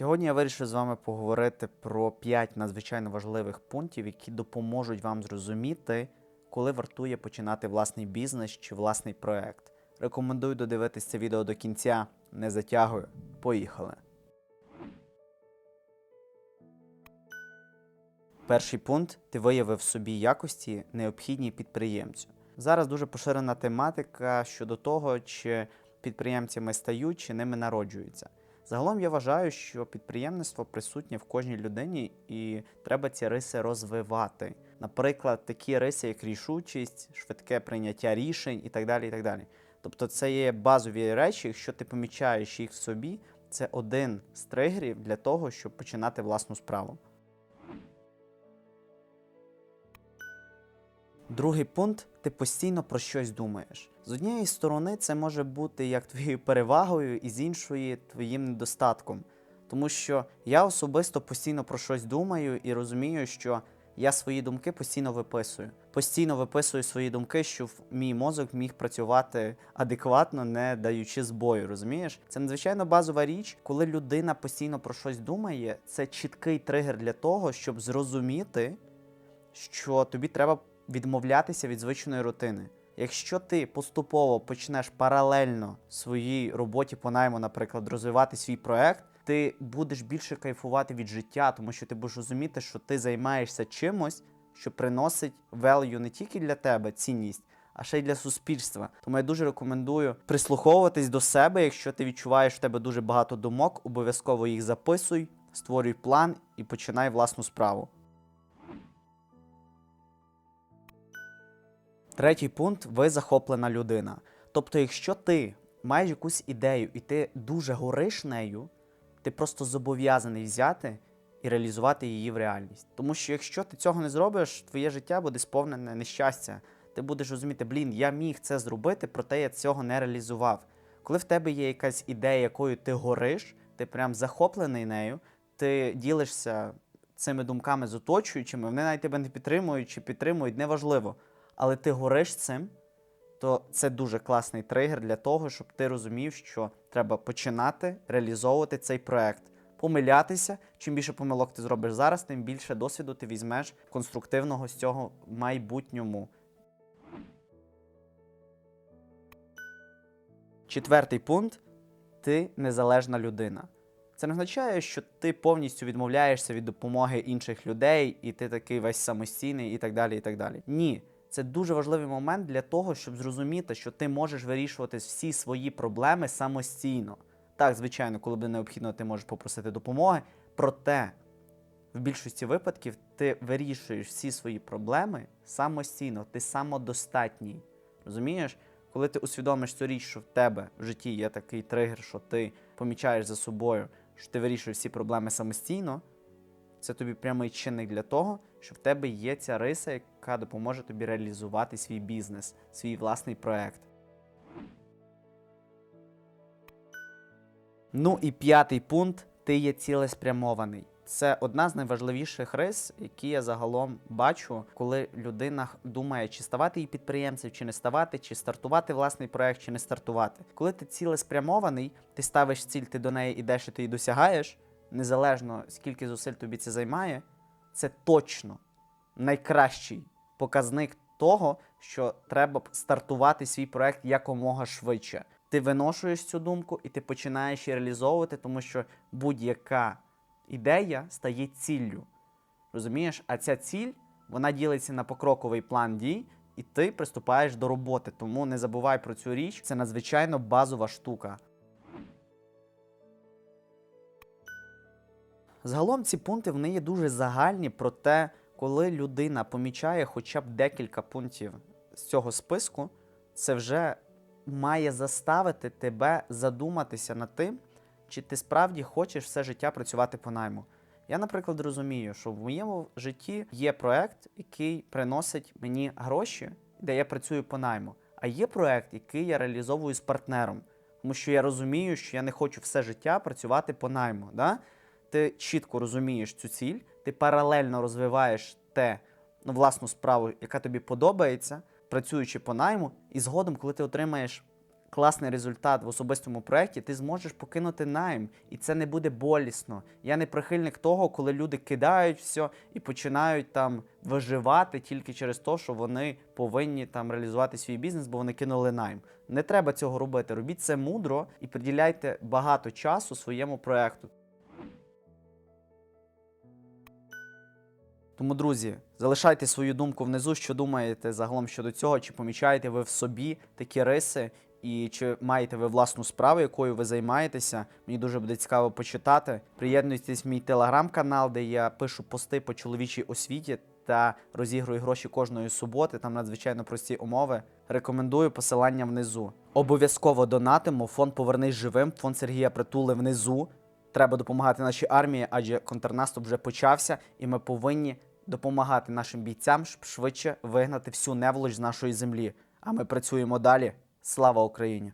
Сьогодні я вирішив з вами поговорити про 5 надзвичайно важливих пунктів, які допоможуть вам зрозуміти, коли вартує починати власний бізнес чи власний проект. Рекомендую додивитись це відео до кінця. Не затягую. Поїхали. Перший пункт ти виявив собі якості, необхідні підприємцю. Зараз дуже поширена тематика щодо того, чи підприємцями стають, чи ними народжуються. Загалом я вважаю, що підприємництво присутнє в кожній людині і треба ці риси розвивати. Наприклад, такі риси, як рішучість, швидке прийняття рішень і так далі. і так далі. Тобто це є базові речі, якщо ти помічаєш їх в собі, це один з тригерів для того, щоб починати власну справу. Другий пункт ти постійно про щось думаєш. З однієї сторони, це може бути як твоєю перевагою, і з іншої твоїм недостатком. Тому що я особисто постійно про щось думаю і розумію, що я свої думки постійно виписую. Постійно виписую свої думки, щоб мій мозок міг працювати адекватно, не даючи збою. Розумієш? Це надзвичайно базова річ, коли людина постійно про щось думає. Це чіткий тригер для того, щоб зрозуміти, що тобі треба відмовлятися від звичної рутини. Якщо ти поступово почнеш паралельно своїй роботі по найму, наприклад, розвивати свій проект, ти будеш більше кайфувати від життя, тому що ти будеш розуміти, що ти займаєшся чимось, що приносить value не тільки для тебе цінність, а ще й для суспільства. Тому я дуже рекомендую прислуховуватись до себе. Якщо ти відчуваєш в тебе дуже багато думок, обов'язково їх записуй, створюй план і починай власну справу. Третій пункт ви захоплена людина. Тобто, якщо ти маєш якусь ідею і ти дуже гориш нею, ти просто зобов'язаний взяти і реалізувати її в реальність. Тому що якщо ти цього не зробиш, твоє життя буде сповнене нещастя. Ти будеш розуміти, блін, я міг це зробити, проте я цього не реалізував. Коли в тебе є якась ідея, якою ти гориш, ти прям захоплений нею, ти ділишся цими думками з оточуючими, вони навіть тебе не підтримують чи підтримують, неважливо але ти гориш цим, то це дуже класний тригер для того, щоб ти розумів, що треба починати реалізовувати цей проект. Помилятися, чим більше помилок ти зробиш зараз, тим більше досвіду ти візьмеш конструктивного з цього майбутньому. Четвертий пункт ти незалежна людина. Це не означає, що ти повністю відмовляєшся від допомоги інших людей, і ти такий весь самостійний, і так далі. і так далі. Ні, це дуже важливий момент для того, щоб зрозуміти, що ти можеш вирішувати всі свої проблеми самостійно. Так, звичайно, коли буде необхідно, ти можеш попросити допомоги. Проте в більшості випадків ти вирішуєш всі свої проблеми самостійно, ти самодостатній. Розумієш? Коли ти усвідомиш цю річ, що в тебе в житті є такий тригер, що ти помічаєш за собою, що ти вирішуєш всі проблеми самостійно, це тобі прямий чинник для того, що в тебе є ця риса, яка допоможе тобі реалізувати свій бізнес, свій власний проект. Ну і п'ятий пункт ти є цілеспрямований. Це одна з найважливіших рис, які я загалом бачу, коли людина думає, чи ставати їй підприємцем, чи не ставати, чи стартувати власний проект, чи не стартувати. Коли ти цілеспрямований, ти ставиш ціль, ти до неї йдеш і ти її досягаєш, незалежно скільки зусиль тобі це займає, це точно найкращий показник того, що треба стартувати свій проект якомога швидше. Ти виношуєш цю думку і ти починаєш її реалізовувати, тому що будь-яка ідея стає ціллю. Розумієш? А ця ціль вона ділиться на покроковий план дій, і ти приступаєш до роботи. Тому не забувай про цю річ. Це надзвичайно базова штука. Загалом ці пункти вони є дуже загальні, проте, коли людина помічає хоча б декілька пунктів з цього списку, це вже має заставити тебе задуматися над тим, чи ти справді хочеш все життя працювати по найму. Я, наприклад, розумію, що в моєму житті є проект, який приносить мені гроші, де я працюю по найму. А є проект, який я реалізовую з партнером, тому що я розумію, що я не хочу все життя працювати по найму. Да? Ти чітко розумієш цю ціль, ти паралельно розвиваєш те, ну, власну справу, яка тобі подобається, працюючи по найму, і згодом, коли ти отримаєш класний результат в особистому проєкті, ти зможеш покинути найм, і це не буде болісно. Я не прихильник того, коли люди кидають все і починають там виживати тільки через те, що вони повинні там реалізувати свій бізнес, бо вони кинули найм. Не треба цього робити. Робіть це мудро і приділяйте багато часу своєму проєкту. Тому, друзі, залишайте свою думку внизу, що думаєте загалом щодо цього, чи помічаєте ви в собі такі риси, і чи маєте ви власну справу, якою ви займаєтеся. Мені дуже буде цікаво почитати. Приєднуйтесь в мій телеграм-канал, де я пишу пости по чоловічій освіті та розігрую гроші кожної суботи. Там надзвичайно прості умови. Рекомендую посилання внизу. Обов'язково донатимо. Фонд Повернись живим. Фонд Сергія Притули внизу. Треба допомагати нашій армії, адже контрнаступ вже почався, і ми повинні допомагати нашим бійцям, щоб швидше вигнати всю неволоч з нашої землі. А ми працюємо далі. Слава Україні!